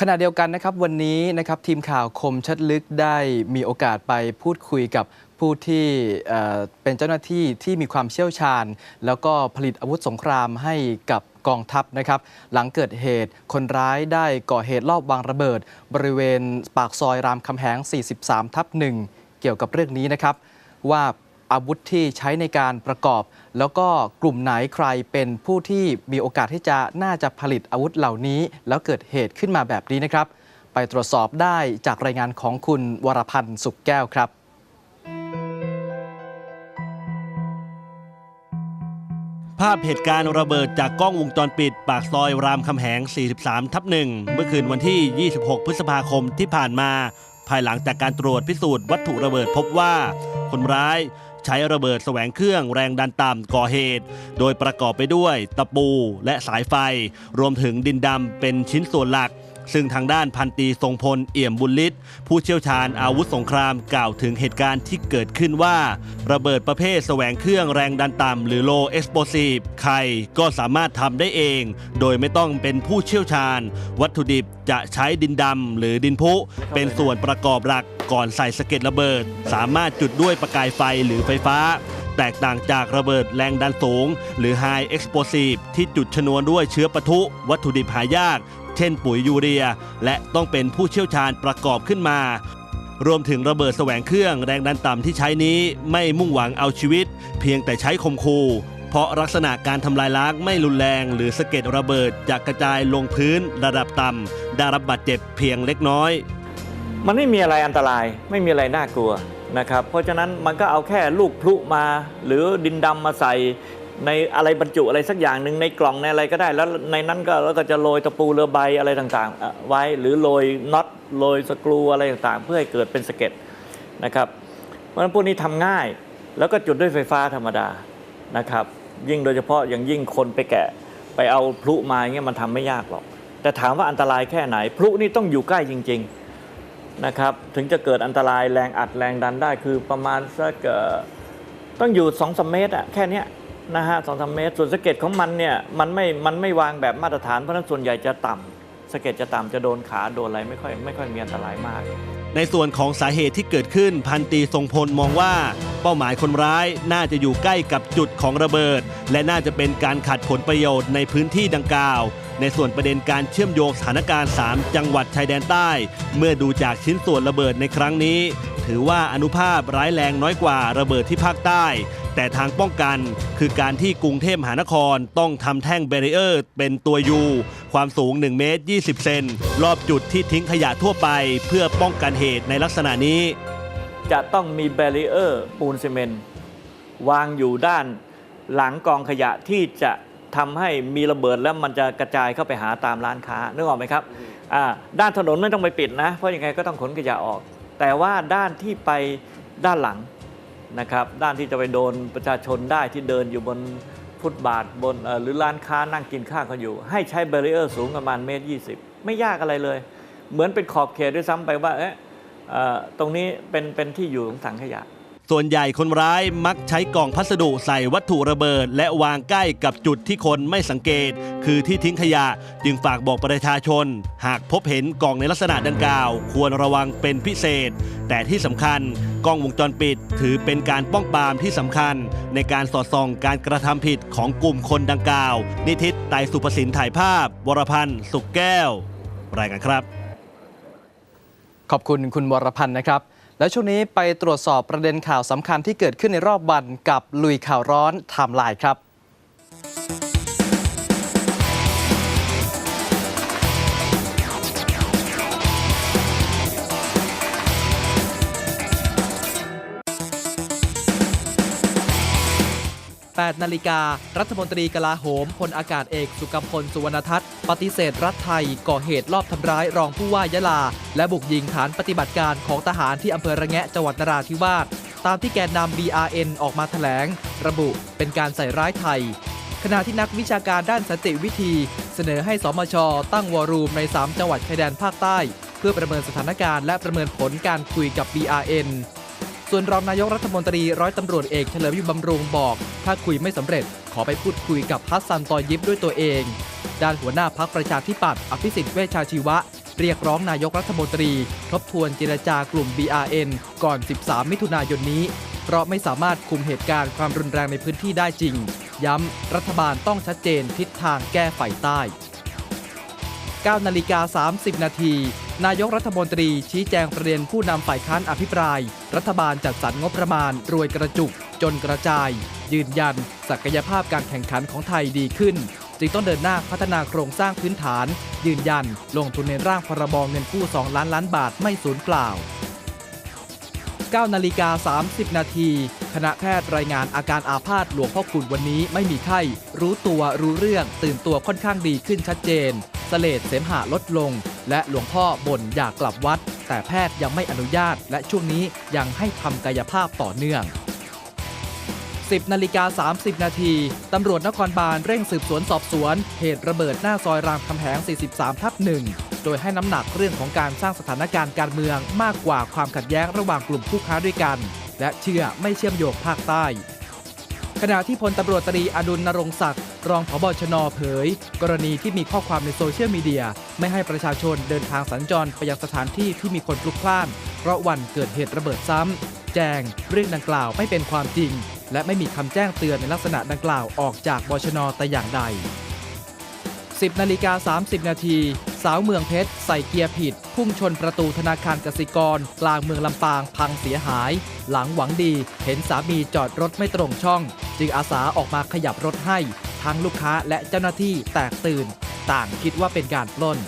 ขณะเดียวกันนะครับวันนี้นะครับทีมข่าวคมชัดลึกได้มีโอกาสไปพูดคุยกับผู้ที่เป็นเจ้าหน้าที่ที่มีความเชี่ยวชาญ แล้วก็ผลิตอาวุธสงครามให้กับกองทัพนะครับ หลังเกิดเหตุคนร้ายได้ก่อเหตุลอบวางระเบิด บริเวณปากซอยรามคำแหง 43 ทับหนึ่งเกี่ยวกับเรื่องนี้นะครับ ว่า อาวุธที่ใช้ในการประกอบ แล้วก็กลุ่มไหนใครเป็นผู้ที่มีโอกาสที่จะน่าจะผลิตอาวุธเหล่านี้ แล้วเกิดเหตุขึ้นมาแบบนี้นะครับ ไปตรวจสอบได้จากรายงานของคุณวรพันธ์สุขแก้วครับภาพเหตุการณ์ระเบิดจากกล้องวงจรปิด ปากซอยรามคำแหง 43 ทับหนึ่งเมื่อคืนวันที่ 26 พฤษภาคมที่ผ่านมา ภายหลังจากการตรวจพิสูจน์วัตถุระเบิดพบว่า คนร้าย ใช้ระเบิดแสวงเครื่องแรงดันต่ำก่อเหตุ โดยประกอบไปด้วยตะปูและสายไฟ รวมถึงดินดำเป็นชิ้นส่วนหลัก ซึ่งทางด้านพันตีทรงพลเอี่ยมบุญฤทธิ์ผู้เชี่ยวชาญอาวุธสงครามกล่าวถึงเหตุการณ์ที่เกิดขึ้นว่า ระเบิดประเภทแสวงเครื่องแรงดันต่ำหรือ low explosive ใครก็สามารถทำได้เอง โดยไม่ต้องเป็นผู้เชี่ยวชาญ วัตถุดิบจะใช้ดินดำหรือดินพุ เป็นส่วนประกอบหลักก่อนใส่สะเก็ดระเบิด สามารถจุดด้วยประกายไฟหรือไฟฟ้าแตกต่างจากระเบิดแรงดันสูง หรือ High Explosive ที่จุดชนวนด้วยเชื้อปะทุ วัตถุดิบหายาก ช่นปุ๋ยยูเรีย และต้องเป็นผู้เชี่ยวชาญประกอบขึ้นมา รวมถึงระเบิดแสวงเครื่องแรงดันต่ำที่ใช้นี้ไม่มุ่งหวังเอาชีวิต เพียงแต่ใช้คมคูเพราะลักษณะการทำลายล้างไม่รุนแรง หรือสะเก็ดระเบิดจะกระจายลงพื้นระดับต่ำได้รับบาดเจ็บเพียงเล็กน้อย มันไม่มีอะไรอันตราย ไม่มีอะไรน่ากลัวนะครับ เพราะฉะนั้นมันก็เอาแค่ลูกพลุมา หรือดินดำมาใส่ ในอะไรบรรจุอะไรสักอย่างหนึ่งในกล่องในอะไรก็ได้ แล้วในนั้นก็แล้วก็จะโรยตะปูเรือใบอะไรต่างๆ ไว้หรือโรยน็อตโรยสกรูอะไรต่างๆ เพื่อให้เกิดเป็นสะเก็ดนะครับ เพราะฉะนั้นพวกนี้ทำง่ายแล้วก็จุดด้วยไฟฟ้าธรรมดานะครับ ยิ่งโดยเฉพาะอย่างยิ่งคนไปแกะไปเอาพลุมาอย่างเงี้ยมันทำไม่ยากหรอก แต่ถามว่าอันตรายแค่ไหน พลุนี่ต้องอยู่ใกล้จริง ๆนะครับ ถึงจะเกิดอันตรายแรงอัดแรงดันได้คือประมาณสักต้องอยู่2อสเมตรอะแค่นี้ นะฮะสองสามเมตร ส่วนสะเก็ดของมันเนี่ยมันไม่มันไม่วางแบบมาตรฐานเพราะนั้นส่วนใหญ่จะต่ำสะเก็ดจะต่ำจะโดนขาโดนอะไรไม่ค่อยไม่ค่อยมีอันตรายมาก ในส่วนของสาเหตุที่เกิดขึ้นพันตีทรงพลมองว่า เป้าหมายคนร้ายน่าจะอยู่ใกล้กับจุดของระเบิด และน่าจะเป็นการขัดผลประโยชน์ในพื้นที่ดังกล่าว ในส่วนประเด็นการเชื่อมโยงสถานการณ์ 3 จังหวัดชายแดนใต้ เมื่อดูจากชิ้นส่วนระเบิดในครั้งนี้ ถือว่าอนุภาพร้ายแรงน้อยกว่าระเบิดที่ภาคใต้ แต่ทางป้องกันคือการที่กรุงเทพมหานครต้องทำแท่งเบรีเออร์เป็นตัวยู ความสูง 1 เมตร 20 เซนรอบจุดที่ทิ้งขยะทั่วไป เพื่อป้องกันเหตุในลักษณะนี้ จะต้องมีแบรีเออร์ปูนซีเมนต์วางอยู่ด้านหลังกองขยะที่จะทำให้มีระเบิดแล้วมันจะกระจายเข้าไปหาตามร้านค้านึกออกไหมครับด้านถนนไม่ต้องไปปิดนะ เพราะยังไงก็ต้องขนขยะออก แต่ว่าด้านที่ไปด้านหลัง นะครับด้านที่จะไปโดนประชาชนได้ที่เดินอยู่บนฟุตบาทบนหรือร้านค้านั่งกินข้าวกันอยู่ ให้ใช้เบรีเออร์สูงประมาณเมตรยีไม่ยากอะไรเลย เหมือนเป็นขอบเขตด้วยซ้ำไปว่าเอ๊ะตรงนี้เป็นเป็นที่อยู่ของถังขยะ ส่วนใหญ่คนร้ายมักใช้กล่องพัสดุใส่วัตถุระเบิด และวางใกล้กับจุดที่คนไม่สังเกต คือที่ทิ้งขยะ จึงฝากบอกประชาชน หากพบเห็นกล่องในลักษณะดังกล่าว ควรระวังเป็นพิเศษ แต่ที่สำคัญกล้องวงจรปิด ถือเป็นการป้องปรามที่สำคัญ ในการสอดส่องการกระทำผิดของกลุ่มคนดังกล่าว นิทิตไตรสุภสินถ่ายภาพ วรพันธ์สุขแก้ว รายงานครับ ขอบคุณคุณวรพันธ์นะครับ และช่วงนี้ไปตรวจสอบประเด็นข่าวสำคัญที่เกิดขึ้นในรอบวันกับลุยข่าวร้อนไทม์ไลน์ครับ 8 นาฬิกา รัฐมนตรีกลาโหมพลอากาศเอก สุกัมพล สุวรรณทัศน์ ปฏิเสธรัฐไทย ก่อเหตุลอบทำร้ายรองผู้ว่ายะลา และบุกยิงฐานปฏิบัติการของทหารที่อำเภอระแงะจังหวัดนราธิวาส ตามที่แกนนำ BRN ออกมาแถลง ระบุเป็นการใส่ร้ายไทย ขณะที่นักวิชาการด้านสันติวิธี เสนอให้สมช ตั้งวอรูมใน 3 จังหวัดชายแดนภาคใต้ เพื่อประเมินสถานการณ์และประเมินผลการคุยกับ BRN ส่วนรองนายกรัฐมนตรีร้อยตำรวจเอกเฉลิมยุบำรุงบอก ถ้าคุยไม่สำเร็จขอไปพูดคุยกับฮัสซันตอยิบด้วยตัวเอง ด้านหัวหน้าพักประชาธิปัตย์อภิสิทธิ์เวชชาชีวะเตเรียกร้องนายกรัฐมนตรี ทบทวนเจรจากลุ่ม BRN ก่อน 13 มิถุนายนนี้ เพราะไม่สามารถคุมเหตุการณ์ความรุนแรงในพื้นที่ได้จริง ย้ำรัฐบาลต้องชัดเจนทิศทางแก้ไฟใต้9นาฬิกา30 นาที นายกรัฐมนตรีชี้แจงประเด็นผู้นำฝ่ายค้านอภิปราย รัฐบาลจัดสรรงบประมาณ รวยกระจุก จนกระจาย ยืนยัน ศักยภาพการแข่งขันของไทยดีขึ้น จึงต้องเดินหน้าพัฒนาโครงสร้างพื้นฐาน ยืนยัน ลงทุนในร่างพรบเงินกู้ 2 ล้านล้านบาทไม่สูญเปล่า9นาฬิกา 30 นาที คณะแพทย์รายงานอาการอาพาธหลวงพ่อคุณวันนี้ไม่มีไข้ รู้ตัวรู้เรื่อง ตื่นตัวค่อนข้างดีขึ้นชัดเจนเสเลดเสมหะลดลง และหลวงพ่อบ่นอยากกลับวัด แต่แพทย์ยังไม่อนุญาต และช่วงนี้ยังให้ทำกายภาพต่อเนื่อง 10นาฬิกา30 นาทีตำรวจนครบาลเร่งสืบสวนสอบสวน เหตุระเบิดหน้าซอยรามคำแหง 43 ทับ 1 โดยให้น้ำหนักเรื่องของการสร้างสถานการณ์การเมืองมากกว่าความขัดแย้งระหว่างกลุ่มผู้ค้าด้วยกัน และเชื่อไม่เชื่อมโยงภาคใต้ขณะที่พลตำรวจตรีอดุลนรงศักดิ์ รองผบชนเผย กรณีที่มีข้อความในโซเชียลมีเดีย ไม่ให้ประชาชนเดินทางสัญจรไปยังสถานที่ที่มีคนพลุกพล่าน เพราะวันเกิดเหตุระเบิดซ้ำ แจ้งเรื่องดังกล่าวไม่เป็นความจริง และไม่มีคำแจ้งเตือนในลักษณะดังกล่าวออกจากบชนแต่อย่างใด 10นาฬิกา30 นาทีสาวเมืองเพชรใส่เกียร์ผิด พุ่งชนประตูธนาคารกสิกร กลางเมืองลำปางพังเสียหาย หลังหวังดี เห็นสามีจอดรถไม่ตรงช่อง จึงอาสาออกมาขยับรถให้ ทั้งลูกค้าและเจ้าหน้าที่แตกตื่น ต่างคิดว่าเป็นการปล้น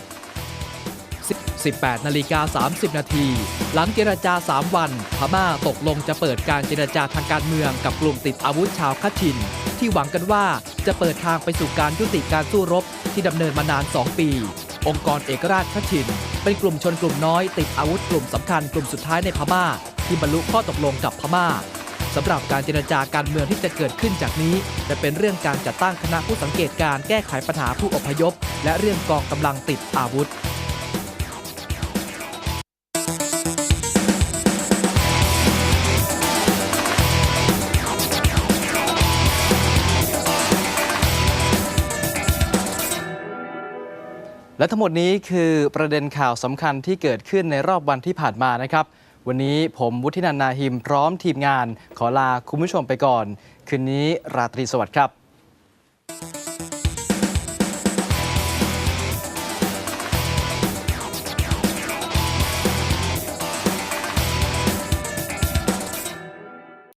18นาฬิกา30 นาที หลังเจรจา 3 วัน พม่าตกลงจะเปิดการเจรจาทางการเมืองกับกลุ่มติดอาวุธชาวคัชชิน ที่หวังกันว่าจะเปิดทางไปสู่การยุติการสู้รบที่ดำเนินมานาน 2 ปี องค์กรเอกราชคัชชิน เป็นกลุ่มชนกลุ่มน้อยติดอาวุธกลุ่มสำคัญกลุ่มสุดท้ายในพม่า ที่บรรลุข้อตกลงกับพม่า สำหรับการเจรจาการเมืองที่จะเกิดขึ้นจากนี้ จะเป็นเรื่องการจัดตั้งคณะผู้สังเกตการแก้ไขปัญหาผู้อพยพ และเรื่องกองกำลังติดอาวุธและทั้งหมดนี้คือประเด็นข่าวสำคัญที่เกิดขึ้นในรอบวันที่ผ่านมานะครับ วันนี้ผมวุฒินันนาหิมพร้อมทีมงานขอลาคุณผู้ชมไปก่อน คืนนี้ราตรีสวัสดิ์ครับ